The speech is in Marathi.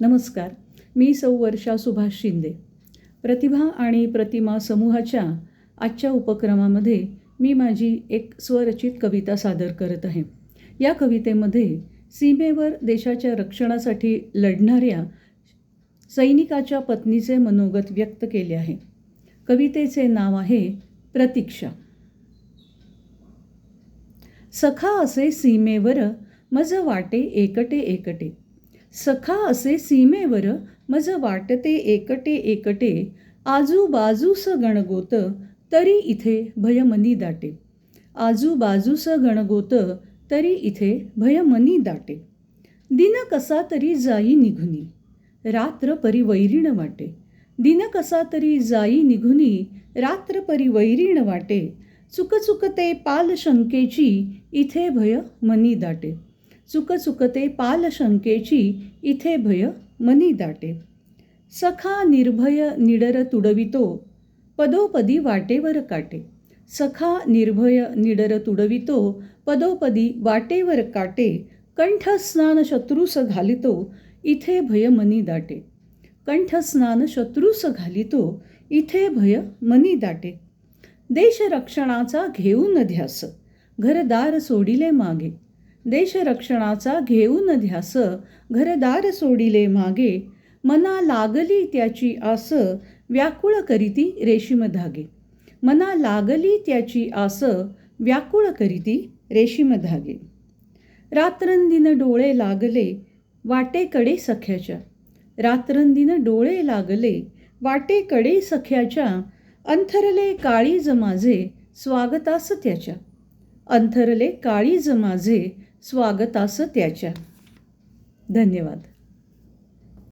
नमस्कार. मी सौ वर्षा सुभाष शिंदे. प्रतिभा आणि प्रतिमा समूहाच्या आजच्या उपक्रमामध्ये मी माझी एक स्वरचित कविता सादर करत आहे. या कवितेमध्ये सीमेवर देशाच्या रक्षणासाठी लढणाऱ्या सैनिकाच्या पत्नीचे मनोगत व्यक्त केले आहे. कवितेचे नाव आहे प्रतीक्षा. सखा असे सीमेवर मज वाटे एकटे एकटे. सखा असे सीमेवर मज वाटते एकटे एकटे आजूबाजूस गणगोत तरी इथे भयमनी दाटे. आजूबाजूस गणगोत तरी इथे भयमनी दाटे. दिन कसा तरी जाई निघुनी रात्र परी वैरीण वाटे. दिन कसा तरी जाई निघुनी रात्र परी वैरीण वाटे. चुकचुकते पालशंकेची पाल शंकेची इथे भय मनी दाटे. चुक चुकते पाल शंकेची इथे भय मनी दाटे. सखा निर्भय निडर तुडवितो पदोपदी वाटेवर काटे. सखा निर्भय निडर तुडवितो पदोपदी वाटेवर काटे. कंठस्नान शत्रूस घालितो इथे भय मनी दाटे. कंठस्नान शत्रूस घालितो इथे भय मनी दाटे. देशरक्षणाचा घेऊन ध्यास घरदार सोडिले मागे. देशरक्षणाचा घेऊन ध्यास घरदार सोडिले मागे मना लागली त्याची आस व्याकुळ करीती रेशीम धागे. मना लागली त्याची आस व्याकुळ करीती रेशीम धागे. रात्रंदिन डोळे लागले वाटेकडे सख्याच्या. रात्रंदिन डोळे लागले वाटेकडे सख्याच्या. अंथरले काळीज माझे स्वागतास त्याच्या. अंथरले काळीज माझे स्वागतास त्याच्या. धन्यवाद.